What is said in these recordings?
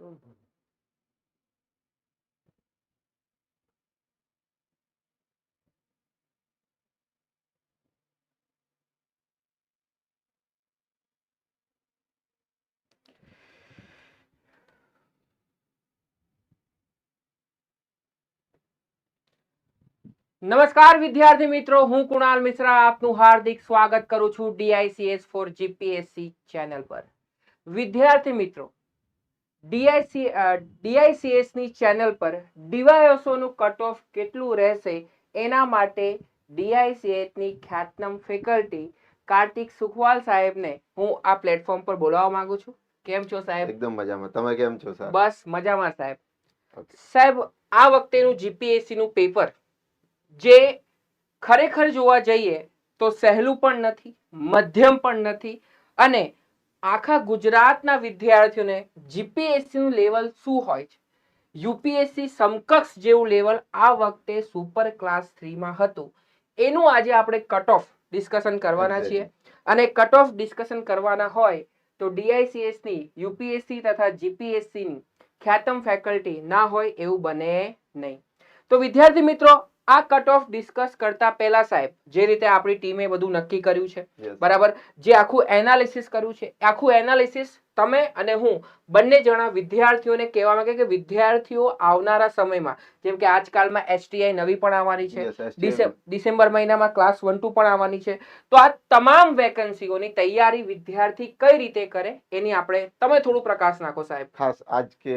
નમસ્કાર વિદ્યાર્થી મિત્રો હું કુણાલ મિશ્રા આપનું હાર્દિક સ્વાગત કરું છું ડીઆઈસીએસ ફોર જીપીએસસી ચેનલ પર વિદ્યાર્થી મિત્રો ડીઆઈસી ડીઆઈસીએસની ચેનલ પર ડીવાયએસઓ નું કટ ઓફ કેટલું રહેશે એના માટે ડીઆઈસીએસની ખ્યાતનામ ફેકલ્ટી કાર્તિક સુખવાલ સાહેબને હું આ પ્લેટફોર્મ પર બોલાવવા માંગુ છું. કેમ છો સાહેબ? એકદમ મજામાં. તમે કેમ છો સાહેબ? બસ મજામાં સાહેબ. સાહેબ આ વખતેનું જીપીએસસીનું પેપર જે ખરેખર જોવા જઈએ તો સહેલું પણ નથી મધ્યમ પણ નથી અને આખા ગુજરાતના વિદ્યાર્થીઓને જીપીએસસી નું લેવલ શું હોય છે? યુપીએસસી સમકક્ષ જેવું લેવલ આ વખતે સુપર ક્લાસ થ્રીમાં હતું. એનું આજે આપણે કટ ઓફ ડિસ્કશન કરવાના છીએ. અને કટ ઓફ ડિસ્કશન કરવાના હોય તો ડીઆઈસીએસની યુપીએસસી તથા જીપીએસસીની ખ્યાતમ ફેકલ્ટી ના હોય એવું બને નહીં. તો વિદ્યાર્થી મિત્રો આ કટ ઓફ ડિસ્કસ કરતા પહેલા સાહેબ જે રીતે આપણી ટીમે બધું નક્કી કર્યું છે. બરાબર? જે આખું એનાલિસિસ કર્યું છે. આખું એનાલિસિસ તમે અને હું બંને જણા વિદ્યાર્થીઓને કહેવા માંગે કે વિદ્યાર્થીઓ આવનારા સમયમાં જેમ કે આજકાલમાં એસટીઆઈ નવી પણ આવવાની છે. ડિસેમ્બર મહિનામાં ક્લાસ વન ટુ પણ આવવાની છે. તો આ તમામ વેકન્સીઓની તૈયારી વિદ્યાર્થી કઈ રીતે કરે એની આપણે તમે થોડું પ્રકાશ નાખો સાહેબ. ખાસ આજ કે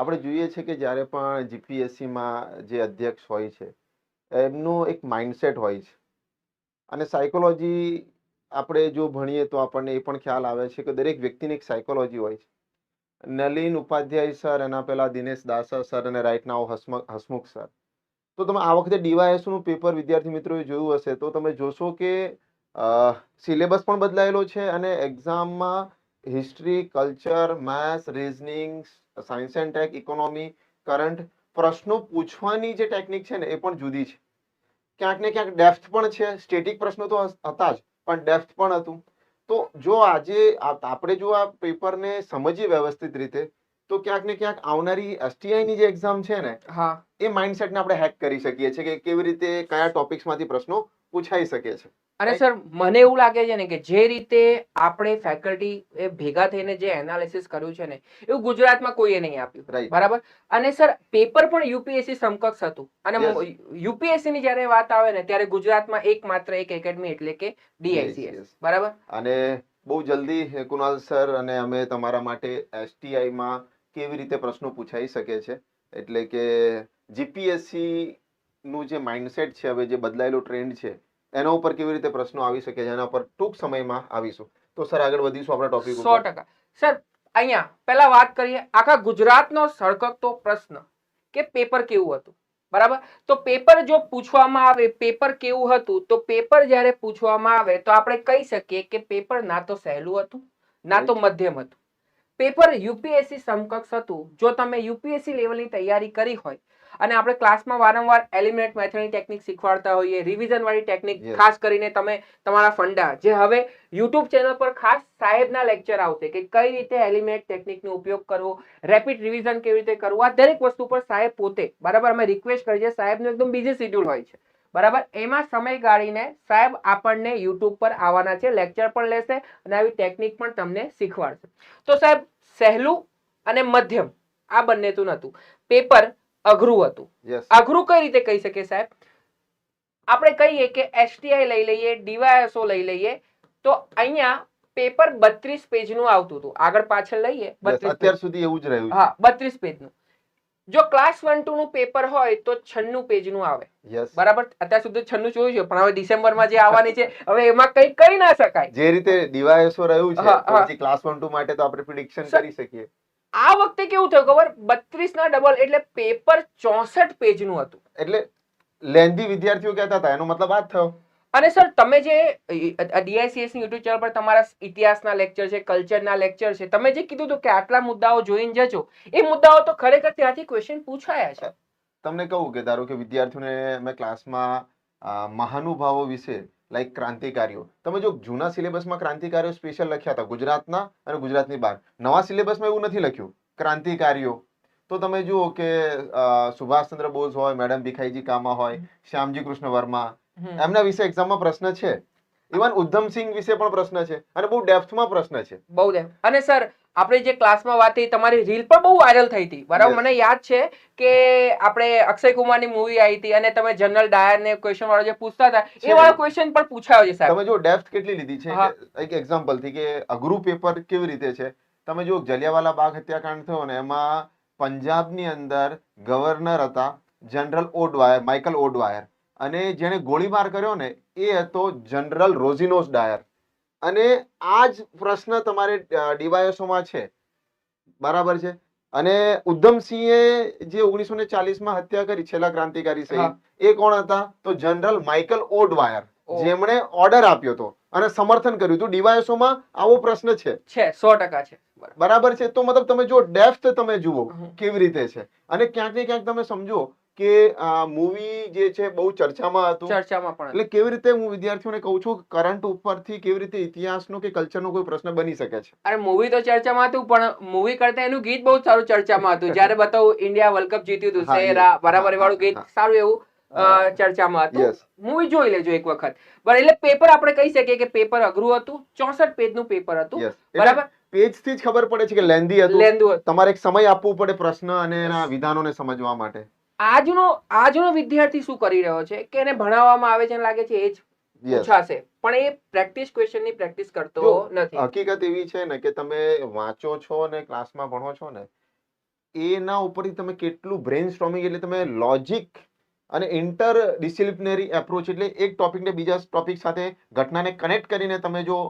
આપણે જોઈએ છે કે જ્યારે પણ જીપીએસસીમાં જે અધ્યક્ષ હોય છે, એમનું એક માઇન્ડસેટ હોય છે. અને સાયકોલોજી આપણે જો ભણીએ તો આપણને એ પણ ખ્યાલ આવે છે કે દરેક વ્યક્તિની એક સાયકોલોજી હોય છે. નલિન ઉપાધ્યાય સર, એના પહેલાં દિનેશ દાસા સર અને રાઈટ નાઓ હસમુખ સર. તો તમે આ વખતે ડીવાયએસનું પેપર વિદ્યાર્થી મિત્રોએ જોયું હશે તો તમે જોશો કે સિલેબસ પણ બદલાયેલો છે અને એક્ઝામમાં history culture maths reasoning science and tech economy current પ્રશ્નો પૂછવાની જે ટેકનિક છે ને એ પણ જુદી છે. ક્યાંક ને ક્યાંક ડેફ્થ પણ છે સ્ટેટિક પ્રશ્નો તો હતા જ પણ ડેફ્થ પણ હતું. તો જો આજે આપણે જો આ પેપરને સમજીએ વ્યવસ્થિત રીતે તો ક્યાંક ને ક્યાંક આવનારી એસટીઆઈ ની જે એક્ઝામ છે ને હા. એ માઇન્ડસેટને આપણે હેક કરી શકીએ છીએ કે કેવી રીતે કયા ટોપિક્સમાંથી પ્રશ્નો પૂછાઈ શકે છે. અને સર મને એવું લાગે છે ને કે જે રીતે આપણે ફેકલ્ટી એ ભેગા થઈને જે એનાલિસિસ કર્યું છે ને એવું ગુજરાતમાં કોઈએ નહીં આપ્યું. બરાબર? અને સર પેપર પણ યુપીએસસી સમકક્ષ હતું. અને. યુપીએસસી ની જ્યારે વાત આવે ને ત્યારે ગુજરાતમાં એક માત્ર એક એકેડમી એટલે કે ડીઆઈસીએસ બરાબર? અને બહુ જલ્દી કુનાલ સર અને અમે તમારા માટે એસટીઆઈ માં કેવી રીતે પ્રશ્નો પૂછાઈ શકે છે? એટલે કે જીપીએસસી નું જે માઇન્ડસેટ છે હવે જે બદલાયેલો ટ્રેન્ડ છે એના ઉપર કેવી રીતે પ્રશ્નો આવી શકે છે એના પર ટૂંક સમયમાં આવીશું. તો સર આગળ વધીશું આપણા ટોપિક સો ટકા. સર અહીંયા પહેલા વાત કરીએ આખા ગુજરાતનો સળગતો પ્રશ્ન કે પેપર કેવું હતું? બરાબર? તો પેપર જો પૂછવામાં આવે પેપર કેવું હતું? તો પેપર જ્યારે પૂછવામાં આવે તો આપણે કહી શકીએ કે પેપર ના તો સહેલું હતું ના તો મધ્યમ હતું. પેપર યુપીએસસી સમકક્ષ હતું. જો તમે યુપીએસસી લેવલની તૈયારી કરી હોય અને આપણે ક્લાસમાં વારંવાર એલિમિનેટ મેથડની ટેકનિક શીખવાડતા હોઈએ રિવિઝન વાળી ટેકનિક ખાસ કરીને તમે તમારા ફંડા. જે હવે યુટ્યુબ ચેનલ પર ખાસ સાહેબના લેક્ચર આવશે કે કઈ રીતે એલિમિનેટ ટેકનિકનો ઉપયોગ કરવો રેપિડ રિવિઝન કેવી રીતે કરવું આ દરેક વસ્તુ પર સાહેબ પોતે બરાબર અમે રિક્વેસ્ટ કરીએ છીએ સાહેબનું એકદમ બીજી શિડ્યુલ હોય છે. બરાબર? એમાં સમય ગાળીને સાહેબ આપણને યુટ્યુબ પર આવવાના છે લેક્ચર પણ લેશે અને આવી ટેકનિક પણ તમને શીખવાડશે. તો સાહેબ સહેલું અને મધ્યમ આ બંને તો નહોતું પેપર અઘરું હતું. અઘરું કઈ રીતે કહી શકીએ સાહેબ? આપણે કહીએ કે એસટીઆઈ લઈ લઈએ ડીવાયએસઓ લઈ લઈએ તો અહીંયા પેપર બત્રીસ પેજનું આવતું હતું. આગળ પાછળ લઈએ અત્યાર સુધી એવું જ રહ્યું હા બત્રીસ પેજનું. જો ક્લાસ વન ટુ નું પેપર હોય તો છન્નું પેજનું આવે. બરાબર? અત્યાર સુધી છન્નું જોયું છે પણ હવે ડિસેમ્બરમાં જે આવવાની છે હવે એમાં કઈ કહી ના શકાય. જે રીતે ડીવાયએસઓ રહ્યું છે ક્લાસ વન ટુ માટે તો આપણે પ્રિડિક્શન કરી શકીએ. આ વખતે કેવું થયું ખબર? બત્રીસ ના ડબલ એટલે પેપર ચોસઠ પેજનું હતું. એટલે લેન્ધી વિદ્યાર્થીઓ કહેતા હતા એનો મતલબ આ જ થયો. અને સર તમે જે ડીઆઈસીએસની યુટ્યુબ ચેનલ પર તમારા ઇતિહાસના લેક્ચર છે કલ્ચરના લેક્ચર છે તમે જે કીધું હતું કે આટલા મુદ્દાઓ જોઈને જજો એ મુદ્દાઓ તો ખરેખર ત્યાંથી ક્વેશ્ચન પૂછાયા છે. તમને કહું કે ધારો કે વિદ્યાર્થીઓને મેં ક્લાસમાં મહાનુભાવો વિશે લાઈક ક્રાંતિકારીઓ. તમે જો જૂના સિલેબસમાં ક્રાંતિકારીઓ સ્પેશિયલ લખ્યા હતા ગુજરાતના અને ગુજરાતની બહાર. નવા સિલેબસમાં એવું નથી લખ્યું ક્રાંતિકારીઓ. તો તમે જુઓ કે સુભાષચંદ્ર બોઝ હોય મેડમ ભીખાઈજી કામા હોય શ્યામજી કૃષ્ણ વર્મા. એમના વિશે એક્ઝામમાં પ્રશ્ન છે. ઇવન ઉધમસિંહ વિશે પણ પ્રશ્ન છે. અને બહુ ડેપ્થમાં પ્રશ્ન છે. બહુ અને સર આપણે જે ક્લાસમાં વાત થઈ તમારી રીલ પણ બહુ વાયરલ થઈ હતી. બરાબર? મને યાદ છે કે આપણે અક્ષય કુમારની મૂવી આવી હતી અને તમે જનરલ ડાયર ને ક્વેશ્ચન વાળો જે પૂછતા હતા એ વાળો ક્વેશ્ચન પણ પૂછાયો છે સાહેબ. તમે જો ડેપ્થ કેટલી લીધી છે. એક એક્ઝામ્પલથી કે અઘરું પેપર કેવી રીતે છે? તમે જો જલિયાવાલા બાગ હત્યાકાંડ થયો ને એમાં પંજાબની અંદર ગવર્નર હતા જનરલ ઓડવાયર માઇકલ ઓડવાયર. અને જેણે ગોળીબાર કર્યો ને એ હતો જનરલ રોઝિનોસ ડાયર. અને આ જ પ્રશ્ન તમારે ડીવાયએસઓમાં છે. બરાબર છે? અને ઉધમસિંહે જે ઓગણીસો ને ચાલીસમાં હત્યા કરી છેલ્લા ક્રાંતિકારી સહિત એ કોણ હતા? તો જનરલ માઇકલ ઓડવાયર. જેમણે ઓર્ડર આપ્યો હતો અને સમર્થન કર્યું હતું. ડીવાયએસઓમાં આવો પ્રશ્ન છે. છે સો ટકા છે. બરાબર. બરાબર છે? તો મતલબ તમે જો ડેફ્થ તમે જુઓ કેવી રીતે છે. અને ક્યાંક ને ક્યાંક તમે સમજો કે આ મૂવી જે છે બહુ ચર્ચામાં હતું. ચર્ચામાં પણ એટલે કેવી રીતે હું વિદ્યાર્થીઓને કહું છું કરંટ ઉપરથી કેવી રીતે ઇતિહાસનો કે કલ્ચરનો કોઈ પ્રશ્ન બની શકે છે? અરે મૂવી તો ચર્ચામાં હતું પણ મૂવી કરતા એનું ગીત બહુ સારું ચર્ચામાં હતું. જ્યારે બતાવું ઇન્ડિયા વર્લ્ડ કપ જીત્યું હતું સેરા બરાબર વાળું ગીત સારું એવું ચર્ચામાં હતું. મૂવી જોઈ લેજો એક વખત. બરાબર એટલે પેપર આપણે કહી શકીએ કે પેપર અઘરું હતું ચોસઠ પેજનું પેપર હતું. બરાબર? પેજથી જ ખબર પડે છે કે લેન્ધી હતું. હતું. તમારે એક સમય આપવું પડે પ્રશ્ન અને એના વિધાનોને સમજવા માટે. આજનો આજનો વિદ્યાર્થી શું કરી રહ્યો છે? કે એને ભણાવવામાં આવે છે લાગે છે એ જ પૂછાશે. પણ એ પ્રેક્ટિસ ક્વેશ્ચનની પ્રેક્ટિસ કરતો નથી. હકીકત એવી છે ને કે તમે વાંચો છો ને ક્લાસમાં ભણો છો ને એના ઉપરથી તમે કેટલું બ્રેન સ્ટ્રોમિંગ એટલે તમે લોજિક અને ઇન્ટર ડિસિપ્લિનરી એપ્રોચ એટલે એક ટોપિકને બીજા ટોપિક સાથે ઘટનાને કનેક્ટ કરીને તમે જો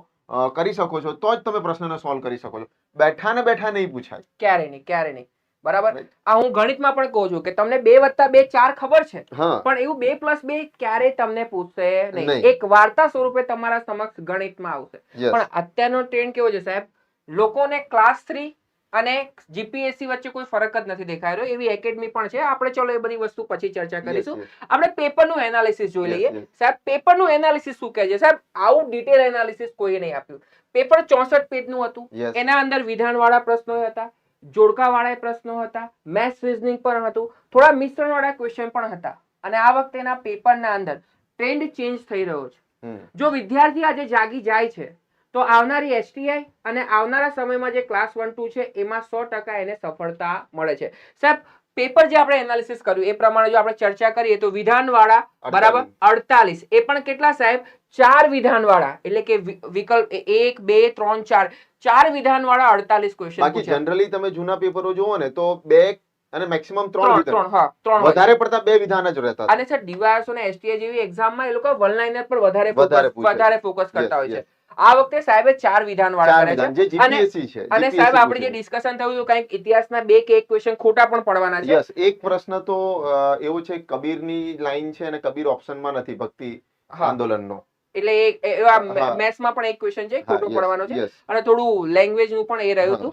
કરી શકો છો તો જ તમે પ્રશ્નને સોલ્વ કરી શકો છો. બેઠા ને બેઠા નહીં પૂછાય. ક્યારે નહીં ક્યારે નહીં. બરાબર? આ હું ગણિતમાં પણ કહું છું કે તમને બે વત્તા બે ચાર ખબર છે. પણ એવું બે પ્લસ બે ક્યારે તમને પૂછશે નહીં. એક વાર્તા સ્વરૂપે તમારા સમક્ષ ગણિતમાં આવશે. પણ અત્યારનો ટ્રેન્ડ કેવો છે સાહેબ? લોકોને ક્લાસ થ્રી અને જીપીએસસી વચ્ચે કોઈ ફરક જ નથી દેખાઈ રહ્યો. એવી એકેડમી પણ છે. આપણે ચલો એ બધી વસ્તુ પછી ચર્ચા કરીશું. આપણે પેપરનું એનાલિસિસ જોઈ લઈએ. સાહેબ પેપરનું એનાલિસિસ શું કહે છે? સાહેબ આવું ડિટેલ એનાલિસિસ કોઈએ નહીં આપ્યું. પેપર ચોસઠ પેજનું હતું. એના અંદર વિધાનવાળા પ્રશ્નો હતા. જોડકાવાળા પ્રશ્નો હતા મેથ્સ રિઝનિંગ પણ હતું થોડા મિશ્રણવાળા ક્વેશ્ચન પણ હતા. અને આ વખતેના પેપરના અંદર ટ્રેન્ડ ચેન્જ થઈ રહ્યો છે. જો વિદ્યાર્થી આજે જાગી જાય છે તો આવનારી એસટીઆઈ અને આવનારા સમયમાં જે ક્લાસ વન ટુ છે એમાં સો ટકા એને સફળતા મળે છે. સાહેબ પેપર જે આપણે એનાલિસિસ કર્યું એ પ્રમાણે જો આપણે ચર્ચા કરીએ તો વિધાનવાળા બરાબર અડતાલીસ. એ પણ કેટલા સાહેબ? ચાર વિધાનવાળા એટલે કે વિકલ્પ એક બે ત્રણ ચાર ચાર વિધાનવાળા અડતાલીસ ક્વેશ્ચન બાકી જનરલી તમે જૂના પેપરો જુઓ ને તો બે અને મેક્સિમમ ત્રણ ત્રણ હા ત્રણ વધારે પડતા બે વિધાન જ રહેતા હતા. અને સર ડીવાયસો ને એસટીઆઈ જેવી એક્ઝામમાં એ લોકો વન લાઇનર પર વધારે વધારે ફોકસ કરતા હોય છે. આ વખતે સાહેબે ચાર વિધાન વાળા કરે વિધાન. છે અને- છે અને સાહેબ આપણે જે ડિસ્કશન થયું હતું કંઈક ઇતિહાસના બે કે એક ક્વેશ્ચન ખોટા પણ પડવાના છે. યસ એક પ્રશ્ન તો એવો છે કબીરની લાઈન છે અને કબીર ઓપ્શનમાં નથી ભક્તિ આંદોલનનો. એટલે એવા મેથ્સમાં પણ એક ક્વેશ્ચન છે ખોટું પડવાનો છે. અને થોડું લેંગ્વેજનું પણ એ રહ્યું હતું.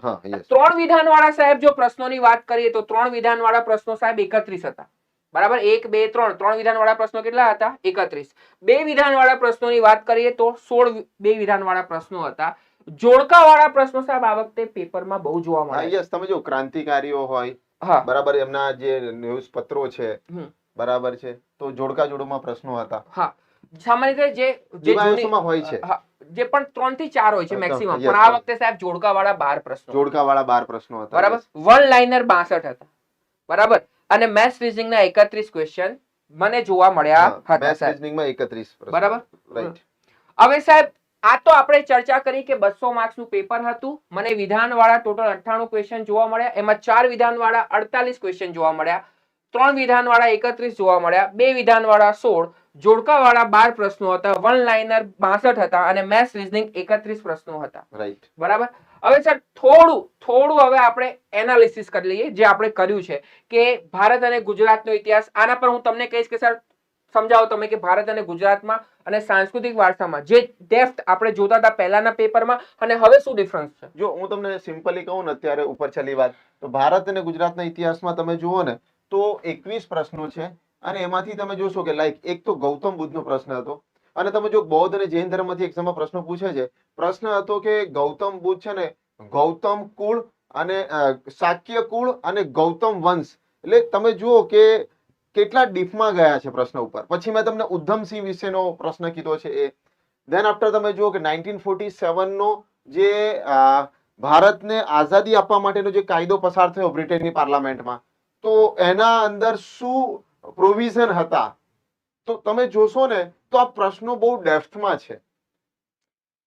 ત્રણ વિધાન વાળા સાહેબ જો પ્રશ્નોની વાત કરીએ તો ત્રણ વિધાન વાળા પ્રશ્નો સાહેબ એકત્રીસ હતા. બરાબર? એક બે ત્રણ. ત્રણ વિધાનવાળા પ્રશ્નો કેટલા હતા? એકત્રીસ. બે વિધાન વાળા પ્રશ્નોની વાત કરીએ તો સોળ બે વિધાન વાળા પ્રશ્નો હતા. જોડકા વાળા પ્રશ્નો સાહેબ આ વખતે પેપરમાં બહુ જોવા મળે છે. તમે જો ક્રાંતિકારીઓ હોય હા. બરાબર? એમના જે ન્યૂઝ પત્રો છે. બરાબર છે? તો જોડકા જોડોમાં પ્રશ્નો હતા. હા. સામાન્ય રીતે જે જે જૂની- હોય છે. જે પણ ત્રણથી ચાર હોય છે મેક્સિમમ પણ આ વખતે સાહેબ જોડકાવાળા બાર પ્રશ્નો. જોડકાવાળા બાર પ્રશ્નો હતા બરાબર? વન લાઇનર બાસઠ હતા. બરાબર? અને મેથ્સ રીઝનિંગ ના એકત્રીસ ક્વેશ્ચન મને જોવા મળ્યા હતા મેથ્સ રીઝનિંગમાં 31 પ્રશ્નો. બરાબર? હવે સાહેબ આ તો આપણે ચર્ચા કરી કે બસો માર્ક્સનું પેપર હતું. મને વિધાન વાળા ટોટલ અઠ્ઠાણું ક્વેશ્ચન જોવા મળ્યા. એમાં ચાર વિધાન વાળા અડતાલીસ ક્વેશ્ચન જોવા મળ્યા. ત્રણ વિધાન વાળા એકત્રીસ જોવા મળ્યા. બે વિધાન વાળા સોળ. જોડકાવાળા બાર પ્રશ્નો હતા વન લાઇનર બાસઠ હતા અને મેથ્સ રીઝનિંગ એકત્રીસ પ્રશ્નો હતા. રાઈટ બરાબર? હવે સર થોડું થોડું હવે આપણે એનાલિસિસ કરી લઈએ જે આપણે કર્યું છે કે ભારત અને ગુજરાતનો ઇતિહાસ. આના પર હું તમને કહીશ કે સર સમજાવો તમે કે ભારત અને ગુજરાતમાં અને સાંસ્કૃતિક વારસામાં જે ડેપ્થ આપણે જોતા હતા પહેલાના પેપરમાં અને હવે શું ડિફરન્સ છે? જો હું તમને સિમ્પલી કહું ને અત્યારે ઉપર છેલ્લી વાત તો ભારત અને ગુજરાતના ઇતિહાસમાં તમે જુઓ ને તો એકવીસ પ્રશ્નો છે અને એમાંથી તમે જોશો કે લાઈક એક તો ગૌતમ બુદ્ધનો પ્રશ્ન હતો અને તમે જો બૌદ્ધ અને જૈન ધર્મમાંથી એક્ઝામમાં પ્રશ્ન પૂછે છે, પ્રશ્ન હતો કે ગૌતમ બુદ્ધ છે ને ગૌતમ કુળ અને શાક્ય કુળ અને ગૌતમ વંશ. એટલે તમે જુઓ કે કેટલા ડીપમાં ગયા છે પ્રશ્ન ઉપર. પછી મેં તમને ઉધમસિંહ વિશેનો પ્રશ્ન કીધો છે એ. દેન આફ્ટર તમે જુઓ કે નાઇન્ટીન ફોર્ટી સેવનનો જે ભારતને આઝાદી આપવા માટેનો જે કાયદો પસાર થયો બ્રિટનની પાર્લામેન્ટમાં, તો એના અંદર શું પ્રોવિઝન હતા. તો તમે જોશો ને, તો આ પ્રશ્નો બહુ ડેફ્થમાં છે.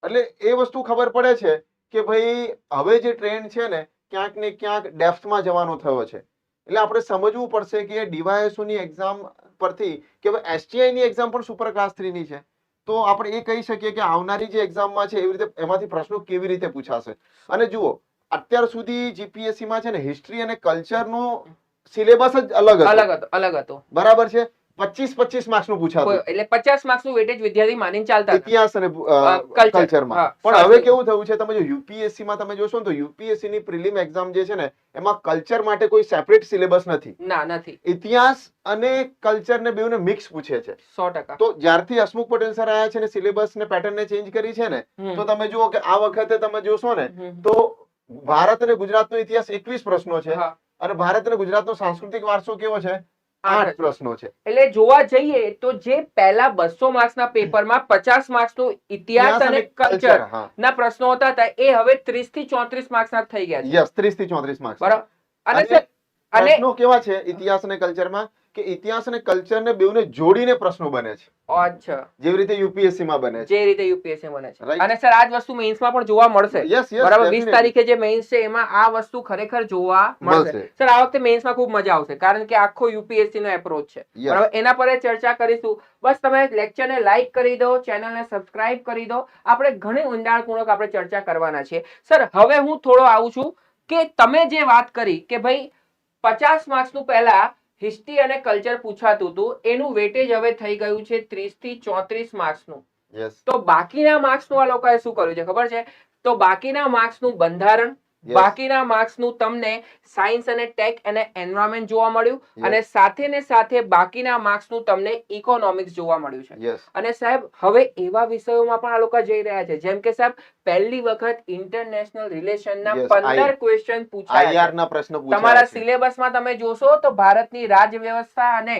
એટલે એ વસ્તુ ખબર પડે છે કે ભાઈ, હવે જે ટ્રેન્ડ છે ને, ક્યાંક ને ક્યાંક ડેફ્થમાં જવાનો થયો છે. એટલે આપણે સમજવું પડશે કે DYSO ની એક્ઝામ પરથી, કે એસટીઆઈની એક્ઝામ પણ સુપર ક્લાસ થ્રીની છે. તો આપણે એ કહી શકીએ કે આવનારી જે એક્ઝામમાં છે, એવી રીતે એમાંથી પ્રશ્નો કેવી રીતે પૂછાશે. અને જુઓ, અત્યાર સુધી જીપીએસસીમાં છે ને, હિસ્ટ્રી અને કલ્ચરનો સિલેબસ જ અલગ હતો. અલગ હતો અલગ હતો. બરાબર છે? પચીસ પચીસ માર્ક્સનું પૂછાતું એટલે પચાસ માર્ક્સનું વેટેજ વિદ્યાર્થી માનીને ચાલતા ઇતિહાસ અને. કલ્ચરમાં પણ હવે કેવું થયું છે? તમે જો યુપીએસસી માં તમે જોશો ને તો યુપીએસસી ની પ્રિલિમ એક્ઝામ જે છે ને એમાં કલ્ચર માટે કોઈ સેપરેટ સિલેબસ નથી. ના નથી. ઇતિહાસ અને કલ્ચર ને બેઉને મિક્સ પૂછે છે. સો ટકા. તો જ્યારથી હસમુખ પટેલ સર આયા છે ને સિલેબસ ને પેટર્ન ને ચેન્જ કરી છે ને તો તમે જુઓ કે આ વખતે તમે જોશો ને તો ભારત અને ગુજરાત નો ઇતિહાસ એકવીસ પ્રશ્નો છે. અને ભારત અને ગુજરાતનો સાંસ્કૃતિક વારસો કેવો છે? આઠ. પ્રશ્નો છે. એટલે જોવા જઈએ તો જે પહેલા બસો માર્ક્સ ના પેપરમાં પચાસ માર્ક્સ નો ઇતિહાસ અને કલ્ચર ના પ્રશ્નો હતા તા એ હવે ત્રીસથી ચોત્રીસ માર્ક્સ ના થઈ ગયા છે. યસ ત્રીસથી ચોત્રીસ માર્ક્સ. બરાબર અને અને પ્રશ્નો કેવા છે ઇતિહાસ અને કલ્ચરમાં કે ઇતિહાસ અને કલ્ચર ને બેઉને જોડીને પ્રશ્નો બને છે. અચ્છા. જેવી રીતે યુપીએસસી માં બને છે. જે રીતે યુપીએસસી બને છે. અને સર આ જ વસ્તુ મેઇન્સમાં પણ જોવા મળશે. બરાબર? વીસ તારીખે જે મેઇન્સ છે એમાં આ વસ્તુ ખરેખર જોવા મળશે. સર આ વખતે મેઇન્સમાં ખૂબ મજા આવશે કારણ કે આખો યુપીએસસી નો એપ્રોચ છે. બરાબર? એના પર ચર્ચા કરીશું. બસ તમે લેક્ચરને લાઈક કરી દો ચેનલ ને સબસ્ક્રાઇબ કરી દો. આપણે ઘણી ઊંડાણપૂર્વક આપણે ચર્ચા કરવાના છીએ. સર હવે હું થોડો આવું છું કે તમે જે વાત કરી કે ભાઈ પચાસ માર્ક્સનું પહેલા હિસ્ટ્રી અને કલ્ચર પૂછાતું હતું. એનું વેટેજ હવે થઈ ગયું છે ત્રીસથી ચોત્રીસ માર્ક્સનું. તો બાકીના માર્ક્સનું આ લોકોએ શું કર્યું છે ખબર છે? તો બાકીના માર્ક્સનું બંધારણ બાકીના માર્ક્સનું તમને સાયન્સ અને ટેક અને એન્વાયરમેન્ટ જોવા મળ્યું. અને સાથે ને સાથે બાકીના માર્ક્સનું તમને ઇકોનોમિક્સ જોવા મળ્યું છે. અને સાહેબ હવે એવા વિષયોમાં પણ આ લોકો જઈ રહ્યા છે. જેમ કે સાહેબ પહેલી વખત ઇન્ટરનેશનલ રિલેશનના Yes, પંદર ક્વેશ્ચન પૂછાયા ના પ્રશ્ન તમારા સિલેબસમાં તમે જોશો તો ભારતની રાજ્ય વ્યવસ્થા અને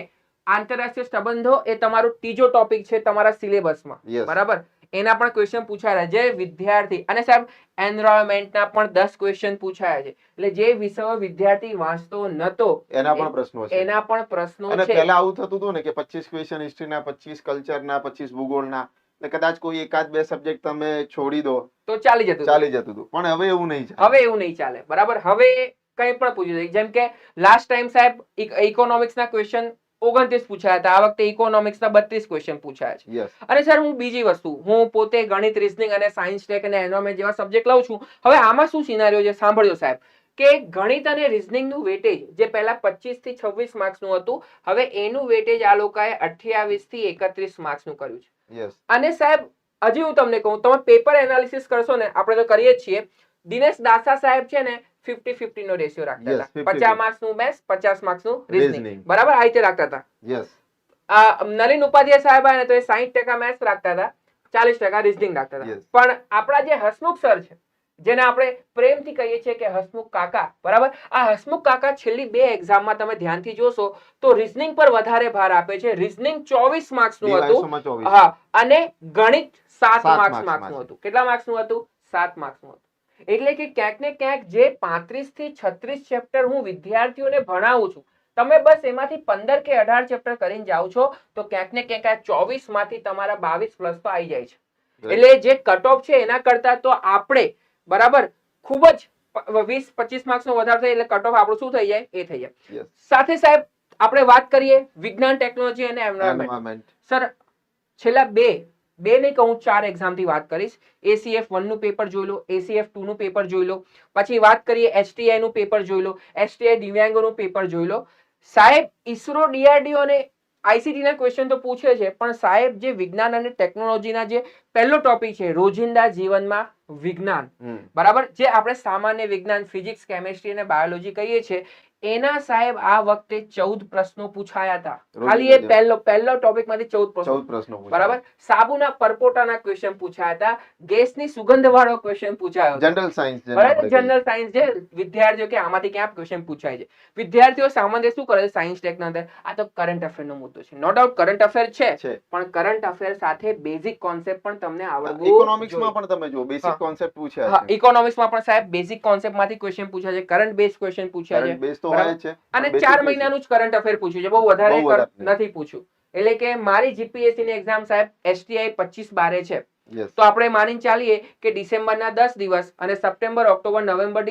આંતરરાષ્ટ્રીય સંબંધો એ તમારો ત્રીજો ટોપિક છે તમારા સિલેબસમાં. બરાબર? એના પણ ક્વેશ્ચન પૂછાયા જે વિદ્યાર્થી અને સાહેબ એન્વાયરમેન્ટના પણ દસ ક્વેશ્ચન પૂછાયા છે. એટલે જે વિષયો વિદ્યાર્થી વાંચતો નતો એના પણ પ્રશ્નો છે. એના પણ પ્રશ્નો છે. પહેલા આવું થતું હતું ને કે પચીસ ક્વેશ્ચન હિસ્ટ્રીના પચીસ કલ્ચરના પચીસ ભૂગોળના કદાચ કોઈ એકાદ બે સબ્જેક્ટ તમે છોડી દો તો ચાલી જતું ચાલી જતું હતું. પણ હવે એવું નહીં ચાલે. હવે એવું નહીં ચાલે. બરાબર? હવે કંઈ પણ પૂછ્યું છે જેમ કે લાસ્ટ ટાઈમ સાહેબ ઇકોનોમિક્સ ના ક્વેશ્ચન ઓગણત્રીસ પૂછાયા હતા. આ વખતે ઇકોનોમિક્સ ના બત્રીસ ક્વેશ્ચન પૂછાયા છે. અને સર હું બીજી વસ્તુ હું પોતે ગણિત રિઝનિંગ અને સાયન્સ ટેક અને એન્વાયરમેન્ટ જેવા સબ્જેક્ટ લઉં છું. હવે આમાં શું સિનારીઓ છે? સાંભળ્યો સાહેબ. કે ગણિત અને રિઝનિંગનું વેટેજ જે પહેલા પચીસથી છવ્વીસ માર્ક્સનું હતું હવે એનું વેટેજ આ લોકોએ અઠ્યાવીસથી એકત્રીસ માર્ક્સનું કર્યું છે. અને સાહેબ હજી હું તમને કહું તમે પેપર એનાલિસિસ કરશો ને આપણે તો કરીએ જ છીએ. દિનેશ દાસા સાહેબ છે ને ફિફ્ટી ફિફ્ટી નો રેશિયો રાખતા હતા. પચાસ માર્ક્સનું મેથ્સ પચાસ માર્ક્સનું રીઝનિંગ બરાબર? આ રીતે રાખતા હતા. નલિન ઉપાધ્યાય સાહેબ આયા તો એ સાહીઠ ટકા મેથ્સ રાખતા હતા ચાલીસ ટકા રીઝનિંગ રાખતા હતા. પણ આપણા જે હસમુખ સર છે જેને આપણે પ્રેમથી કહીએ છીએ કે હસમુખ કાકા બરાબર? આ હસમુખ કાકા છેલ્લી બે એક્ઝામમાં તમે ધ્યાનથી જોશો તો રિઝનિંગ પર વધારે ભાર આપે છે. રિઝનિંગ ચોવીસ માર્ક્સનું હતું. હા અને ગણિત સાત માર્ક્સ માર્ક્સનું હતું. કેટલા માર્ક્સનું હતું? સાત માર્ક્સનું હતું. એટલે કે ક્યાંક ને ક્યાંક જે પાંત્રીસથી છત્રીસ ચેપ્ટર હું વિદ્યાર્થીઓને ભણાવું છું તમે બસ એમાંથી પંદર કે અઢાર ચેપ્ટર કરીને જાઓ છો તો ક્યાંક ને ક્યાંક આ ચોવીસમાંથી તમારા બાવીસ પ્લસ તો આવી જાય છે. એટલે જે કટ ઓફ છે એના કરતા તો આપણે બરાબર ખૂબ જ વીસ પચીસ માર્ક્સ નો વધારો થાય એટલે કટ ઓફ આપણું શું થઈ જાય? એ થઈ જાય. સાથે સાહેબ આપણે વાત કરીએ વિજ્ઞાન ટેકનોલોજી અને એન્વાયરમેન્ટ સર છેલ્લા બે બે નહીં કહું ચાર એક્ઝામથી વાત કરીશ. એસીએફ વનનું પેપર જોઈ લો એસીએફ ટુનું પેપર જોઈ લો. પછી વાત કરીએ એસટીઆઈ નું પેપર જોઈ લો એસટીઆઈ દિવ્યાંગોનું પેપર જોઈ લો. સાહેબ ઈસરો ડીઆરડીઓ અને આઈસીટી ના ક્વેશ્ચન તો પૂછે છે પણ સાહેબ જે વિજ્ઞાન અને ટેકનોલોજીના જે પહેલો ટોપિક છે રોજિંદા જીવનમાં વિજ્ઞાન. બરાબર? જે આપણે સામાન્ય વિજ્ઞાન ફિઝિક્સ કેમેસ્ટ્રી અને બાયોલોજી કહીએ છીએ એના સાહેબ આ વખતે ચૌદ પ્રશ્નો પૂછાયા હતા. ખાલી એ પહેલો પહેલો ટોપિકમાંથી ચૌદ પ્રશ્નો. બરાબર? સાબુના પરપોટાના ક્વેશ્ચન પૂછાયા હતા. ગેસની સુગંધ વાળો ક્વેશ્ચન પૂછાયો જનરલ સાયન્સ બરાબર? જનરલ સાયન્સ જે વિદ્યાર્થીઓ કે આમાંથી ક્યાં ક્વેશ્ચન પૂછાય છે. વિદ્યાર્થીઓ સામાન્ય શું કરે છે? સાયન્સ ટેકના અંદર. આ તો કરંટ અફેર નો મુદ્દો છે. નો ડાઉટ કરંટ અફેર છે. પણ કરંટ અફેર સાથે બેઝિક કોન્સેપ્ટ પણ તમને આવડવું ઇકોનોમિક્સમાં પણ તમે જો બેઝિક કોન્સેપ્ટ પૂછ્યા છે. ઇકોનોમિક્સમાં પણ સાહેબ બેઝિક કોન્સેપ્ટમાંથી ક્વેશ્ચન પૂછ્યા છે. કરંટ બેઝ ક્વેશ્ચન પૂછ્યા છે. હોય છે. અને basic ચાર basic. મહિનાનું જ કરંટ અફેર પૂછ્યું છે. બહુ વધારે. નથી પૂછ્યું. એટલે કે મારી જીપીએસસી ની એક્ઝામ સાહેબ એસટીઆઈ પચીસ બારે છે. તો આપણે માની ચાલીએ કે ડિસેમ્બરના દસ દિવસ અને સપ્ટેમ્બર ઓક્ટોબર નવેમ્બર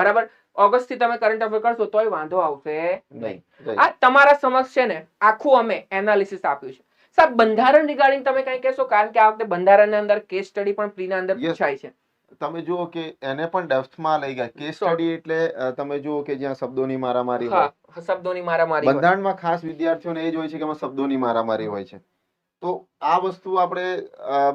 બરાબર? ઓગસ્ટથી તમે કરંટ અફેર કરશો તોય વાંધો આવશે નહીં. નહીં આ તમારા સમક્ષ છે ને આખું અમે એનાલિસિસ આપ્યું છે. સાહેબ બંધારણ રિગાર્ડિંગ તમે કઈ કહેશો? કારણ કે આ વખતે બંધારણની અંદર કેસ સ્ટડી પણ પ્રીના અંદર પૂછાય છે. તમે જુઓ કે એને પણ ડેપ્થમાં લઈ ગયા. કેસ સ્ટડી એટલે તમે જુઓ કે જ્યાં શબ્દોની મારામારી હોય. શબ્દોની મારામારી બંધારણમાં ખાસ વિદ્યાર્થીઓને એ જ હોય છે કે એમાં શબ્દોની મારામારી હોય છે. તો આ વસ્તુ આપણે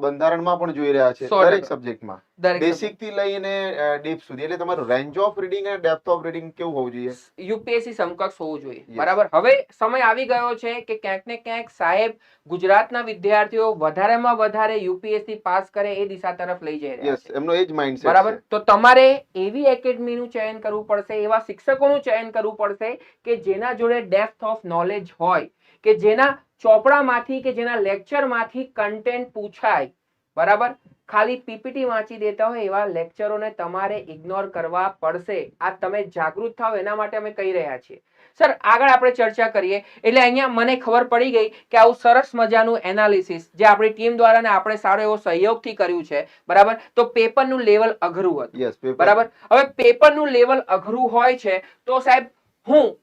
બંધારણમાં પણ જોઈ રહ્યા છે દરેક સબ્જેક્ટમાં બેસિકથી લઈને ડીપ સુધી. એટલે તમારું રેન્જ ઓફ રીડિંગ અને ડેપ્થ ઓફ રીડિંગ કેવું હોવું જોઈએ? યુપીએસસી સમકક્ષ હોવું જોઈએ. બરાબર? હવે સમય આવી ગયો છે કે ક્યાંક ને ક્યાંક સાહેબ ગુજરાતના વિદ્યાર્થીઓ વધારેમાં વધારે યુપીએસસી પાસ કરે એ દિશા તરફ લઈ જઈ રહ્યા છે. એમનો એ જ માઇન્ડસેટ બરાબર? તો તમારે એવી એકેડમીનું ચયન કરવું પડશે એવા શિક્ષકોનું ચયન કરવું પડશે કે જેના જોડે ડેપ્થ ઓફ નોલેજ હોય કે જેના ચોપડામાંથી કે જેના લેક્ચરમાંથી કન્ટેન્ટ પૂછાય બરાબર? ખાલી પીપીટી વાંચી દેતા હોય એવા લેક્ચરોને તમારે ઇગ્નોર કરવા પડશે. આ તમે જાગૃત થાવ એના માટે અમે કહી રહ્યા છીએ. સર આગળ આપણે ચર્ચા કરીએ. એટલે અહીંયા મને ખબર પડી ગઈ કે આવું સરસ મજાનું એનાલિસિસ જે આપણી ટીમ દ્વારા ને આપણે સારો એવો સહયોગથી કર્યું છે બરાબર? તો પેપરનું લેવલ અઘરું હતું. બરાબર? હવે પેપરનું લેવલ અઘરું હોય છે તો સાહેબ હું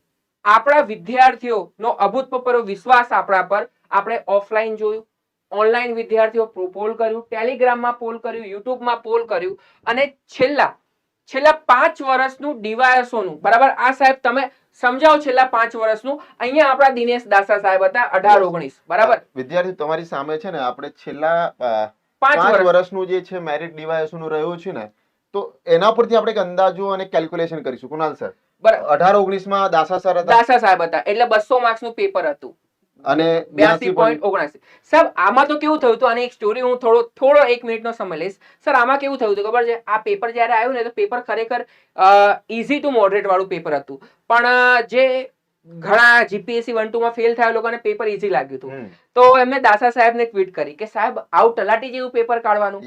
આપણા વિદ્યાર્થીઓનો અભૂતપૂર્વ વિશ્વાસ આપણા પર આપણે ઓફલાઈન જોયું ઓનલાઈન વિદ્યાર્થીઓ પોલ કર્યું ટેલિગ્રામમાં પોલ કર્યું યુટ્યુબમાં પોલ કર્યું અને છેલ્લા છેલ્લા પાંચ વર્ષનું ડીવાયસોનું બરાબર? આ સાહેબ તમે સમજાવો છેલ્લા પાંચ વર્ષનું. અહીંયા આપણા દિનેશ દાસા સાહેબ હતા અઢાર ઓગણીસ બરાબર? વિદ્યાર્થી તમારી સામે છે ને આપણે છેલ્લા પાંચ પાંચ વર્ષ. વર્ષનું જે છે મેરિટ ડીવાયસોનું નું રહ્યું છે ને તો એના પરથી આપણે એક અંદાજો અને કેલ્ક્યુલેશન કરીશું. કુણાલ સર. બરાબર અઢાર ઓગણીસમાં દાસા સર હતા. દાસા સાહેબ હતા. એટલે બસો માર્ક્સનું પેપર હતું. અને બ્યાસી પોઈન્ટ ઓગણસી. સાહેબ આમાં તો કેવું થયું હતું? અને એક સ્ટોરી હું થોડો થોડો એક મિનિટનો સમય લઈશ. સર આમાં કેવું થયું હતું ખબર છે? આ પેપર જ્યારે આવ્યું ને તો પેપર ખરેખર ઇઝી ટુ મોડરેટ વાળું પેપર હતું. પણ જે ઘણા જીપીએસસી વન ટુ માં ફેલ થયા લોકોને પેપર ઇઝી લાગ્યું હતું. તો એમને દાસા સાહેબ ને ટ્વીટ કરી કે સાહેબ આવું તલાટી જેવું પેપર કાઢવાનું.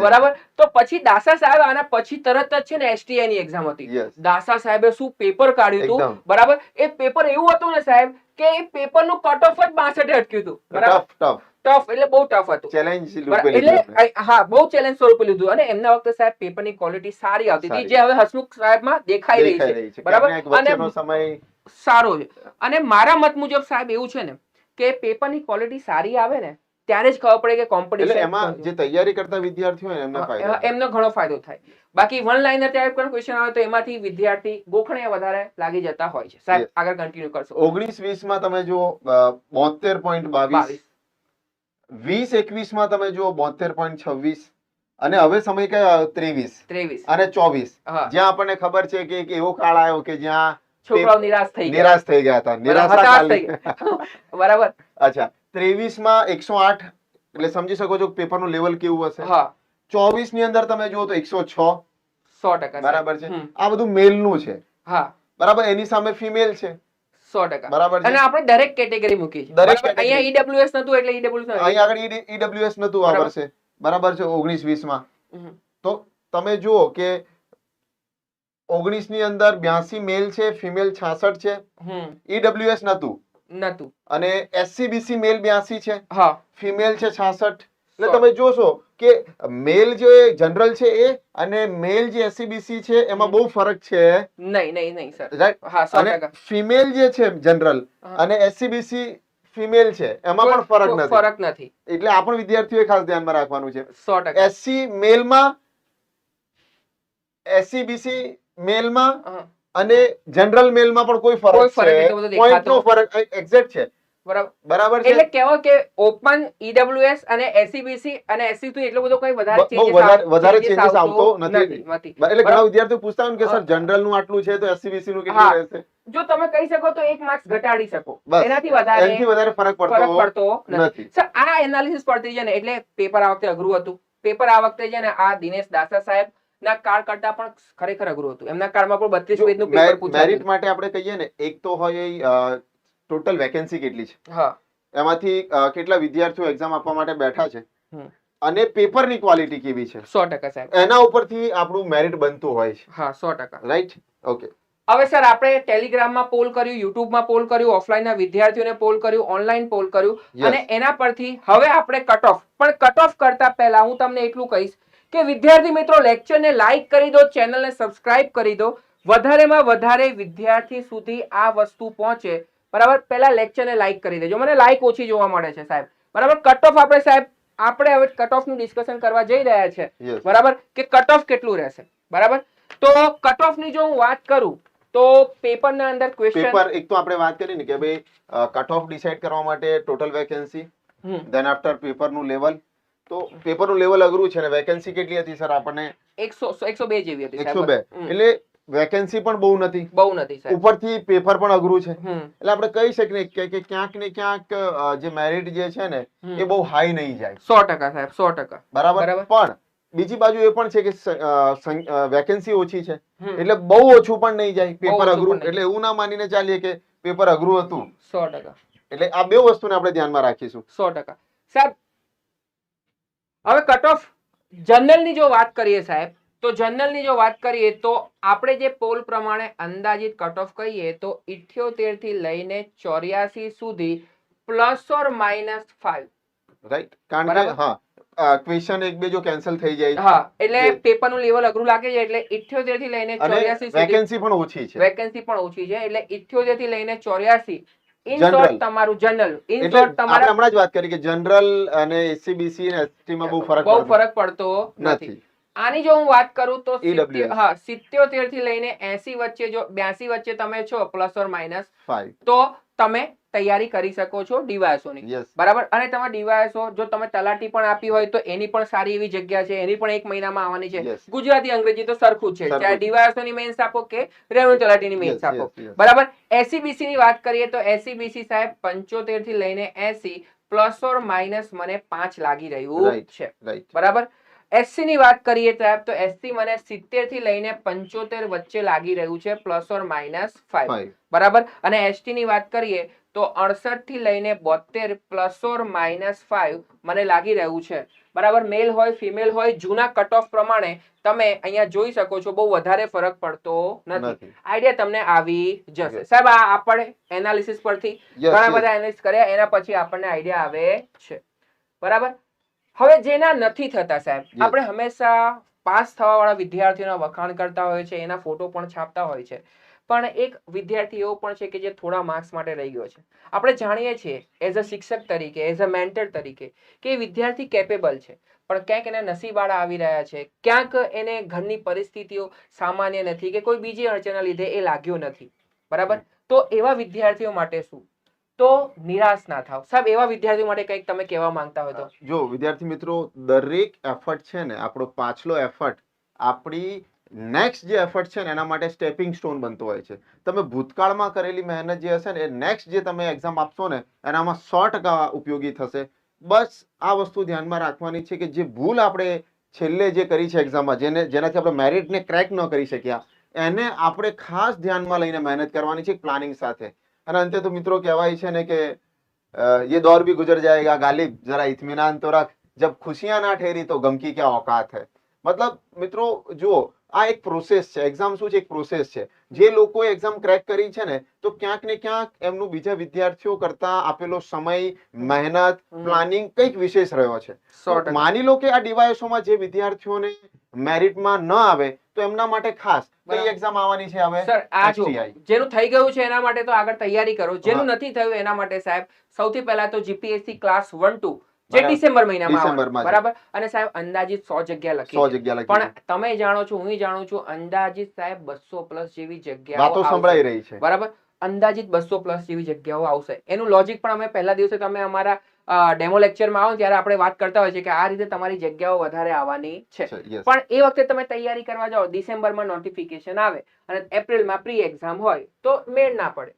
બરાબર? તો પછી દાસા સાહેબ આના પછી તરત જ છે ને એસટીઆઈ ની એક્ઝામ હતી. દાસા સાહેબે શું પેપર કાઢ્યું હતું? બરાબર? એ પેપર એવું હતું ને સાહેબ કે એ પેપરનું કટ ઓફ જ બાસઠે અટક્યું હતું. બરાબર? ટફ એટલે બહુ ટફ હતું. ચેલેન્જ એટલે હા બહુ ચેલેન્જ સ્વરૂપે લીધું. અને એમના વખતે સાહેબ પેપરની ક્વોલિટી સારી આવતી હતી જે હવે હસમુખ સાહેબમાં દેખાઈ રહી દેખાઈ છે. રહી છે. બરાબર? અને- સમય સારો છે. અને મારા મત મુજબ સાહેબ એવું છે ને કે પેપરની ક્વોલિટી સારી આવે ને ત્યારે જ ખબર પડે કે કોમ્પિટિશન એમાં જે તૈયારી કરતા વિદ્યાર્થીઓ એમને ફાયદો એમનો ઘણો ફાયદો થાય. બાકી વન લાઇનર ટાઈપ પણ ક્વેશ્ચન આવે તો એમાંથી વિદ્યાર્થી ગોખણે વધારે લાગી જતા હોય છે. સાહેબ આગળ કન્ટિન્યુ કરશો. ઓગણીસ વીસમાં તમે બાવીસ બાવીસ. વીસ એકવીસમાં તમે પોઈન્ટ છવ્વીસ. અને હવે સમય કયો ત્રેવીસ. ત્રેવીસ. અને ચોવીસ. જ્યાં આપણને ખબર છે કે એક એવો કાળ આવ્યો કે જ્યાં છોકરાઓ નિરાશ થઈ નિરાશ થઈ ગયા હતા. નિરાશ બરાબર. અચ્છા ત્રેવીસમાં એકસો આઠ એટલે સમજી શકો છો પેપરનું લેવલ કેવું હશે? હા. ચોવીસની અંદર તમે જુઓ તો એકસો છ. સો ટકા બરાબર છે. આ બધું મેલનું છે. હા. બરાબર એની સામે ફિમેલ છે. સો ટકા. બરાબર અને આપણે દરેક કેટેગરી મૂકી છે દરેક અહીંયા ઈડબ્લ્યુએસ નતું એટલે ઈડબ્લ્યુએસ અહીંયા આગળ ઈડબ્લ્યુએસ નતું આ. વર્ષે. બરાબર છે ઓગણીસ વીસમાં તો તમે જુઓ કે ઓગણીસની અંદર બ્યાસી મેલ છે ફિમેલ છાસઠ છે. ઈડબ્લ્યુએસ નતું નતું અને એસસીબીસી મેલ બ્યાસી છે. હા. ફિમેલ છે છાસઠ. એટલે તમે જોશો કે મેલ જે જનરલ છે એ અને મેલ જે એસસીબીસી છે એમાં બહુ ફરક છે. નહીં નહીં નહીં સર. રાઈટ હા અને ફિમેલ જે છે જનરલ અને એસસીબીસી ફિમેલ છે એમાં પણ ફરક નથી. ફરક નથી. એટલે આપણ પણ વિદ્યાર્થીઓએ ખાસ ધ્યાનમાં રાખવાનું છે. સો ટકા. એસસી મેલમાં એસસીબીસી મેલમાં અને જનરલ મેલમાં પણ કોઈ ફરક છે. એટલો પોઈન્ટ નો ફરક એક્ઝેક્ટ છે. બરાબર. એટલે કે ઓપન ઈડબ્લ્યુએસ અને એસીબીસી અને એસસી એટલો બધો કોઈ વધારે વધારે- આવતો નથી. એટલે ઘણા. વિદ્યાર્થીઓ પૂછતા હોય કે સર જનરલનું આટલું છે તો એસસીબીસી નું કેટલું રહેશે? જો તમે કહી શકો તો એક માર્ક્સ ઘટાડી શકો. એનાથી વધારે એનાથી વધારે ફરક પડતો પડતો નથી. નથી. સર આ એનાલિસિસ પડતી છે ને એટલે પેપર આ વખતે અઘરું હતું. પેપર આ વખતે છે ને આ દિનેશ દાસા સાહેબ ના કાળ કરતા પણ ખરેખર અઘરું હતું. એમના કાળમાં પણ બત્રીસ પેજનું પેપર મેરિટ માટે આપણે કહીએ ને એક તો હોય ટોટલ વેકેન્સી કેટલી છે? હા. એમાંથી કેટલા વિદ્યાર્થીઓ એક્ઝામ આપવા માટે બેઠા છે? અને અને પેપરની ક્વોલિટી કેવી છે? સો ટકા સાહેબ. એના ઉપરથી આપણું મેરિટ બનતું હોય છે. હા સો ટકા. રાઈટ ઓકે હવે સર આપણે ટેલિગ્રામમાં પોલ કર્યું યુટ્યુબમાં પોલ કર્યું ઓફલાઈનના વિદ્યાર્થીઓને પોલ કર્યું ઓનલાઈન પોલ કર્યું. અને એના પરથી હવે આપણે કટ ઓફ પણ કટ ઓફ કરતા પહેલા હું તમને એટલું કહીશ કે વિદ્યાર્થી મિત્રો લેક્ચરને લાઈક કરી દો ચેનલને સબસ્ક્રાઇબ કરી દો. વધારેમાં વધારે વિદ્યાર્થી સુધી આ વસ્તુ પહોંચે. બરાબર? પહેલા લેક્ચરને લાઈક કરી દેજો. મને લાઈક ઓછી જોવા મળે છે સાહેબ. બરાબર? કટ ઓફ આપણે સાહેબ આપણે હવે કટ ઓફનું ડિસ્કશન કરવા જઈ રહ્યા છે. બરાબર? કે કટ ઓફ કેટલું રહેશે? બરાબર? તો કટ ઓફની જો હું વાત કરું તો પેપરના અંદર ક્વેશ્ચન પેપર એક તો આપણે વાત કરી ને કે ભાઈ કટ ઓફ ડિસાઈડ કરવા માટે ટોટલ વેકેન્સી ધેન આફ્ટર પેપરનું લેવલ તો પેપરનું લેવલ અઘરું છે ને? વેકેન્સી કેટલી હતી સર આપણને? એકસો એકસો બે જેવી હતી એકસો સાહેબ. બે. હમ. એટલે વેકેન્સી પણ બહુ નથી. બહુ નથી સાહેબ. ઉપરથી પેપર પણ અઘરું છે. એટલે આપણે કહી શકીએ કે કે ક્યાંક ને ક્યાંક જે મેરિટ જે છે ને એ બહુ હાઈ નહીં જાય. 100% સાહેબ 100% બરાબર? બરાબર. પણ બીજી બાજુ એ પણ છે કે વેકેન્સી ઓછી છે. એટલે બહુ ઓછું પણ નહીં જાય પેપર અઘરું. એટલે એવું ના માનીને ચાલીએ કે પેપર અઘરું હતું. સો ટકા. એટલે આ બે વસ્તુને આપણે ધ્યાનમાં રાખીશું. સો ટકા. સાહેબ હવે કટ ઓફ જનરલની જો વાત કરીએ સાહેબ તો જનરલની જો વાત કરીએ તો આપણે જે પોલ પ્રમાણે અંદાજિત કટ ઓફ કહીએ તો ઇઠ્યોતેરથી લઈને ચોર્યાસી સુધી plus or minus five right કારણ કે હા ક્વેશ્ચન એક બે જો કેન્સલ થઈ જાય હા એટલે પેપરનું લેવલ અઘરું લાગે છે એટલે ઇઠ્યોતેરથી લઈને અને ચોર્યાસી સુધી વેકેન્સી પણ ઓછી છે. વેકેન્સી પણ ઓછી છે એટલે ઇઠ્યોતેરથી લઈને ચોર્યાસી ઇન શોર્ટ તમારું જનરલ ઇન શોર્ટ તમારા હમણાં જ વાત કરી કે જનરલ અને એસસીબીસી અને એસટી માં બહુ ફરક બહુ પડતો. ફરક પડતો નથી. નથી. આની જો હું વાત કરું તો હા સિત્યોતેરથી લઈને એસી વચ્ચે જો બ્યાસી વચ્ચે તમે છો પ્લસ ઓર માઇનસ તો તમે તૈયારી કરી શકો છો ડીવાયસોની. ની બરાબર? અને તમે ડીવાયસો જો તમે તલાટી પણ આપી હોય તો એની પણ સારી એવી જગ્યા છે એની પણ એક મહિનામાં આવવાની છે. ગુજરાતી અંગ્રેજી તો સરખું છે. ચાહે છે. ડીવાયસો ની મેન્સ આપો કે રેવન્યુ તલાટીની મેન્સ આપો. બરાબર? એસીબીસી ની વાત કરીએ તો એસીબીસી સાહેબ પંચોતેરથી લઈને એસી પ્લસ ઓર માઇનસ મને પાંચ લાગી રહ્યું છે. બરાબર? એસસી ની વાત કરીએ સાહેબ તો એસસી મને સિત્તેરથી લઈને પંચોતેર વચ્ચે લાગી રહ્યું છે પ્લસ ઓર માઇનસ ફાઈવ બરાબર? અને એસટી ની વાત કરીએ તો અડસઠથી લઈને બોતેર પ્લસ ઓર માઇનસ ફાઈવ મને લાગી રહ્યું છે. બરાબર મેલ હોય ફિમેલ હોય જૂના કટ ઓફ પ્રમાણે તમે અહીંયા જોઈ શકો છો બહુ વધારે ફરક પડતો નથી. નથી. આઈડિયા તમને આવી જશે. સાહેબ આ આપણે એનાલિસિસ પરથી ઘણા બધા એનાલિસિસ કર્યા એના પછી આપણને આઈડિયા આવે છે. બરાબર? હવે જેના નથી થતા સાહેબ આપણે હંમેશા પાસ થવા વાળા વિદ્યાર્થીઓના વખાણ કરતા હોય છે એના ફોટો પણ છાપતા હોય છે પણ એક વિદ્યાર્થી એવો પણ છે કે જે થોડા માર્ક્સ માટે રહી ગયો છે. આપણે જાણીએ છીએ એઝ અ શિક્ષક તરીકે એઝ અ મેન્ટર તરીકે, કે વિદ્યાર્થી કેપેબલ છે. પણ ક્યાંક એના નસીબવાળા આવી રહ્યા છે. ક્યાંક એને ઘરની પરિસ્થિતિઓ સામાન્ય નથી કે કોઈ બીજી અડચણના લીધે એ લાગ્યો નથી. બરાબર? તો એવા વિદ્યાર્થીઓ માટે શું? તો નિરાશ ના થાવ. સાહેબ, એવા વિદ્યાર્થીઓ માટે કંઈક તમે કહેવા માંગતા હોય તો. જો વિદ્યાર્થી મિત્રો, દરેક એફર્ટ છે ને, આપણો પાછલો એફર્ટ આપણી નેક્સ્ટ જે એફર્ટ છે ને એના માટે સ્ટેપિંગ સ્ટોન બનતો હોય છે તમે ભૂતકાળમાં કરેલી મહેનત જે હશે ને એ નેક્સ્ટ જે તમે એક્ઝામ આપશો ને એનામાં સો ટકા ઉપયોગી થશે બસ આ વસ્તુ ધ્યાનમાં રાખવાની છે કે જે ભૂલ આપણે છેલ્લે જે કરી છે એક્ઝામમાં જેને જેનાથી આપણે મેરિટને ક્રેક ન કરી શક્યા એને આપણે ખાસ ધ્યાનમાં લઈને મહેનત કરવાની છે પ્લાનિંગ સાથે અને અંતે તો મિત્રો કહેવાય છે ને કે અ, ये दौर भी गुजर जाएगा गालिब जरा इत्मीनान तो रख जब खुशियां ना ठहरी तो गम की क्या औकात है મતલબ મિત્રો જુઓ આ એક પ્રોસેસ છે. એક્ઝામ શું છે? એક પ્રોસેસ છે. જે લોકોએ એક્ઝામ ક્રેક કરી છે ને તો ક્યાંક ને ક્યાંક એમનું બીજા વિદ્યાર્થીઓ કરતા આપેલો સમય મહેનત પ્લાનિંગ કંઈક વિશેષ રહ્યો છે. માની લો કે આ ડિવાઇસોમાં જે વિદ્યાર્થીઓને મેરિટમાં ન આવે તો એમના માટે ખાસ કઈ એક્ઝામ આવવાની છે હવે? સર આ જો જેનું થઈ ગયું છે એના માટે તો આગળ તૈયારી કરો. જેનું નથી થયું એના માટે સાહેબ સૌથી પહેલા તો જીપીએસસી ક્લાસ વન ટુ જે ડિસેમ્બર મહિનામાં. બરાબર? અને સાહેબ અંદાજિત સો જગ્યા લખી સો જગ્યા લખી પણ તમે જાણો છો હું જાણું છું અંદાજિત સાહેબ બસો પ્લસ જેવી જગ્યા વાતો સંભળાઈ રહી છે. બરાબર? અંદાજિત બસો પ્લસ જેવી જગ્યાઓ આવશે. એનું લોજિક પણ અમે પહેલા દિવસે તમે અમારા ડેમો લેક્ચરમાં આવો ત્યારે આપણે વાત કરતા હોય છે કે આ રીતે તમારી જગ્યાઓ વધારે આવવાની છે. છે, પણ એ વખતે તમે તૈયારી કરવા જાઓ ડિસેમ્બરમાં નોટિફિકેશન આવે અને એપ્રિલમાં પ્રી એક્ઝામ હોય તો મેળ ના પડે.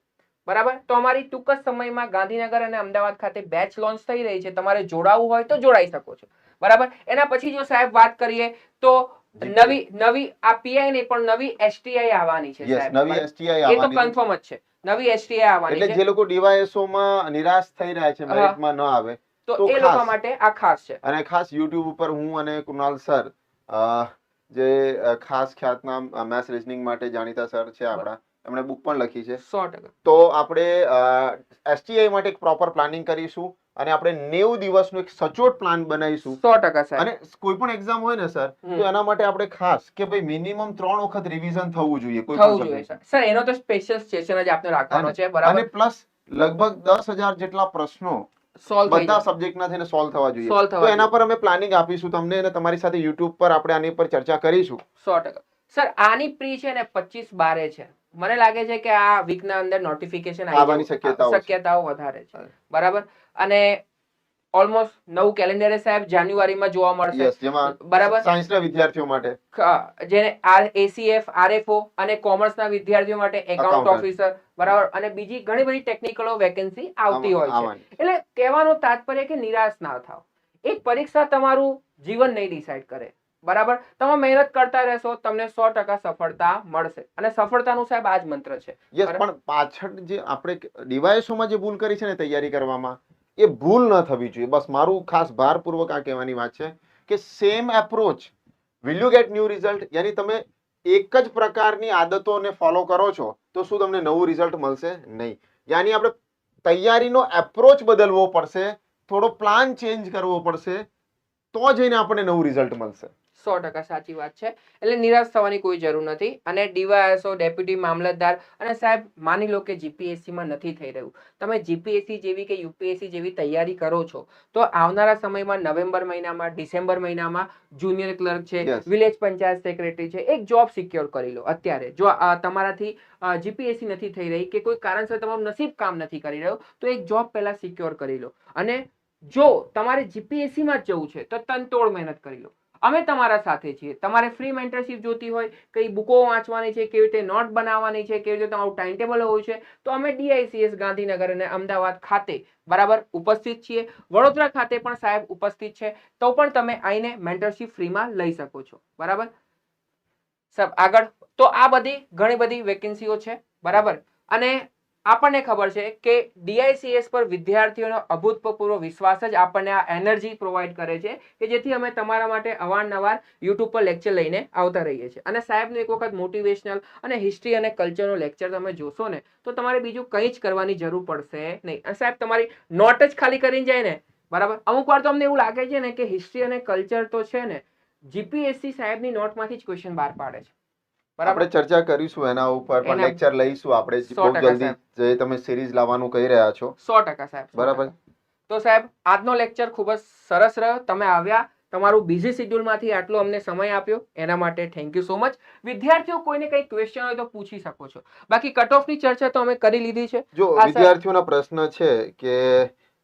બરાબર? તો અમારી ટૂંક જ સમયમાં ગાંધીનગર અને અમદાવાદ ખાતે બેચ લોન્ચ થઈ રહી છે. તમારે જોડાવું હોય તો જોડાઈ શકો છો. બરાબર? એના પછી જો સાહેબ વાત કરીએ તો નવી નવી આ પીઆઈ નહીં પણ નવી એસટીઆઈ આવવાની છે સાહેબ. નવી એસટીઆઈ એ તો કન્ફર્મ જ છે. નવી એસટીઆઈ આવવાની એટલે જે લોકો ડીવાયએસઓ માં નિરાશ થઈ રહ્યા છે મેરિટમાં ન આવે તો એ લોકો માટે આ ખાસ છે. અને ખાસ યુટ્યુબ ઉપર હું અને કુનાલ સર જે ખાસ ખ્યાતનામ મેસ રિઝનિંગ માટે જાણીતા સર છે આપણા એમણે બુક પણ લખી છે. સો તો આપણે એસટીઆઈ માટે એક પ્રોપર પ્લાનિંગ કરીશું અને આપણે નેવું દિવસનો એક સચોટ પ્લાન બનાવીશું. સો ટકા અને કોઈ પણ એક્ઝામ હોય ને સર તો એના માટે આપણે ખાસ કે ભાઈ મિનિમમ ત્રણ વખત રિવિઝન થવું જોઈએ કોઈ થવું જોઈએ સર. એનો તો સ્પેશિયલ સેશન જ આપણે રાખવાનો છે બરાબર? અને પ્લસ લગભગ દસ હજાર જેટલા પ્રશ્નો બધા સબ્જેક્ટના થઈને સોલ્વ થવા જોઈએ. તો એના પર અમે પ્લાનિંગ આપીશું તમને અને તમારી સાથે યુટ્યુબ પર આપણે આની પર ચર્ચા કરીશું. સો ટકા. સર આની પ્રી છે ને પચીસ બારે છે. મને લાગે છે કે આ વીકના અંદર નોટિફિકેશન આવવાની શક્યતાઓ વધારે છે. બરાબર? અને ઓલમોસ્ટ નવું કેલેન્ડર સાહેબ જાન્યુઆરીમાં જોવા મળશે. બરાબર? સાયન્સના વિદ્યાર્થીઓ માટે. જેને આર એસીએફ આરએફઓ અને કોમર્સના વિદ્યાર્થીઓ માટે એકાઉન્ટ ઓફિસર બરાબર? અને બીજી ઘણી બધી ટેકનિકલો વેકેન્સી આવતી હોય છે. એટલે કહેવાનો તાત્પર્ય કે નિરાશ ના થાવ. એક પરીક્ષા તમારું જીવન નહીં ડિસાઈડ કરે. બરાબર? તમે મહેનત કરતા રહેશો તમને સો ટકા સફળતા મળશે. અને સફળતાનું સાહેબ આ જ મંત્ર છે. યસ પણ પાછળ જે આપણે ડિવાઇસોમાં જે ભૂલ કરી છે ને તૈયારી કરવામાં એ ભૂલ ન થવી જોઈએ. બસ મારું ખાસ ભારપૂર્વક આ કહેવાની વાત છે કે same approach will you get new result યાની તમે એક જ પ્રકારની આદતોને ફોલો કરો છો તો શું તમને નવું રિઝલ્ટ મળશે? નહીં. યાની આપણે તૈયારીનો એપ્રોચ બદલવો પડશે થોડો પ્લાન ચેન્જ કરવો પડશે તો જઈને આપણને નવું રિઝલ્ટ મળશે. સો ટકા સાચી વાત છે. એટલે નિરાશ થવાની કોઈ જરૂર નથી. અને ડીવાયએસઓ ડેપ્યુટી મામલતદાર અને સાહેબ માની લો કે જીપીએસસીમાં નથી થઈ રહ્યું. તમે જીપીએસસી જેવી કે યુપીએસસી જેવી તૈયારી કરો છો તો આવનારા સમયમાં નવેમ્બર મહિનામાં ડિસેમ્બર મહિનામાં જુનિયર ક્લર્ક છે વિલેજ પંચાયત સેક્રેટરી છે એક જોબ સિક્યોર કરી લો અત્યારે. જો તમારાથી જીપીએસસી નથી થઈ રહી કે કોઈ કારણસર તમારું નસીબ કામ નથી કરી રહ્યો તો એક જોબ પહેલા સિક્યોર કરી લો. અને જો તમારે જીપીએસસી માં જ જવું છે તો તનતોડ મહેનત કરી લો. અમે તમારા સાથે છીએ. તમારે ફ્રી મેન્ટરશીપ જોતી હોય, કઈ બુકો વાંચવાની છે, કેવી રીતે નોટ બનાવવાની છે, કેવી રીતે તમારું ટાઈમ ટેબલ હોવું છે, તો અમે ડીઆઈસીએસ ગાંધીનગર અને અમદાવાદ ખાતે બરાબર ઉપસ્થિત છીએ. વડોદરા ખાતે પણ સાહેબ ઉપસ્થિત છે. તો પણ તમે આવીને મેન્ટરશીપ ફ્રીમાં લઈ શકો છો. બરાબર? સાહેબ, આગળ. તો આ બધી ઘણી બધી વેકેન્સીઓ છે. બરાબર? અને આપણને ખબર છે કે ડીઆઈસીએસ પર વિદ્યાર્થીઓનો અભૂતપૂર્વ વિશ્વાસ જ આપણને આ એનર્જી પ્રોવાઈડ કરે છે કે જેથી અમે તમારા માટે અવારનવાર યુટ્યુબ પર લેક્ચર લઈને આવતા રહીએ છીએ. અને સાહેબનું એક વખત મોટિવેશનલ અને હિસ્ટ્રી અને કલ્ચરનો લેક્ચર તમે જોશો ને, તો તમારે બીજું કંઈ જ કરવાની જરૂર પડશે નહીં. અને સાહેબ, તમારી નોટ જ ખાલી કરીને જાય ને, બરાબર? અમુક વાર તો અમને એવું લાગે છે ને કે હિસ્ટ્રી અને કલ્ચર તો છે ને જીપીએસસી સાહેબની નોટમાંથી જ ક્વેશ્ચન બહાર પાડે છે. આપણે ચર્ચા કરીશું એના ઉપર પણ લેક્ચર લઈશું. આપણે બહુ જલ્દી જે તમે સિરીઝ લાવવાનું કહી રહ્યા છો. 100% સાહેબ બરાબર. તો સાહેબ આજનો લેક્ચર ખૂબ જ સરસ રહ્યો. તમે આવ્યા તમારું બિઝી શિડ્યુલમાંથી આટલો અમને સમય આપ્યો. એના માટે થેન્ક યુ સો મચ વિદ્યાર્થીઓ કોઈને કંઈ ક્વેશ્ચન હોય તો પૂછી શકો છો. બાકી કટ ઓફની ચર્ચા તો અમે કરી લીધી છે. જો. વિદ્યાર્થીઓના પ્રશ્ન છે કે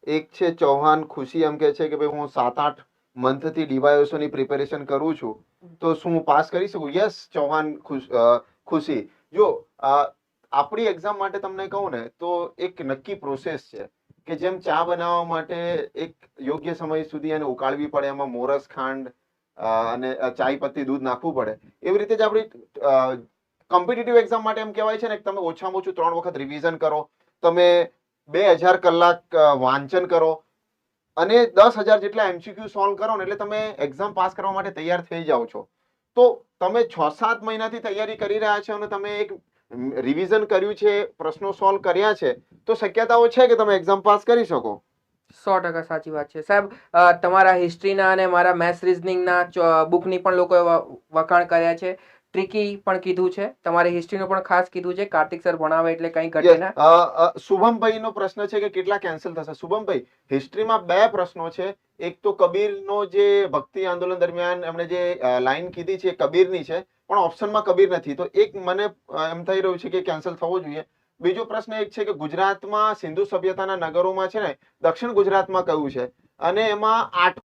એક છે ચૌહાણ ખુશી એમ કે છે કે ભાઈ હું સાત આઠ મંથથી ડીવાયએસઓ ની પ્રિપેરેશન કરું છું, તો શું હું પાસ કરી શકું? યસ ચૌહાણ ખુશ જો આપણી એક્ઝામ માટે તમને કહું ને, તો એક નક્કી પ્રોસેસ છે કે જેમ ચા બનાવવા માટે એક યોગ્ય સમય સુધી એને ઉકાળવી પડે, એમાં મોરસ ખાંડ અને ચાય પત્તી દૂધ નાખવું પડે. એવી રીતે જ આપણી કોમ્પિટિટિવ એક્ઝામ માટે એમ કહેવાય છે ને, કે તમે ઓછામાં ઓછું ત્રણ વખત રિવિઝન કરો, તમે બે હજાર કલાક વાંચન કરો અને દસ હજાર જેટલા એમસીક્યુ સોલ્વ કરો ને એટલે તમે એક્ઝામ પાસ કરવા માટે તૈયાર થઈ જાઓ છો. તો તમે છ સાત મહિનાથી તૈયારી કરી રહ્યા છો અને તમે એક રિવિઝન કર્યું છે, પ્રશ્નો સોલ્વ કર્યા છે, તો શક્યતાઓ છે કે તમે એક્ઝામ પાસ કરી શકો? સો ટકા સાચી વાત છે. સાહેબ તમારા હિસ્ટ્રીના અને મારા મેથ્સ રિઝનિંગના બુકની પણ લોકોએ વખાણ કર્યા છે. ટ્રિકી પણ કીધું છે. તમારી હિસ્ટ્રીનું પણ ખાસ કીધું છે. કાર્તિક સર ભણાવે એટલે કંઈ ઘટે ના. શુભમભાઈ નો પ્રશ્ન છે કે કેટલા કેન્સલ થશે? શુભમભાઈ હિસ્ટ્રીમાં બે પ્રશ્નો છે. એક તો કબીરનો જે ભક્તિ આંદોલન દરમિયાન એમણે જે લાઈન કીધી છે કબીરની છે પણ ઓપ્શનમાં કબીર નથી. તો એક મને એમ થઈ રહ્યું છે કે કેન્સલ થવો જોઈએ. બીજો પ્રશ્ન એક છે કે ગુજરાતમાં સિંધુ સભ્યતાના નગરોમાં છે ને દક્ષિણ ગુજરાતમાં કયું છે? અને એમાં આઠ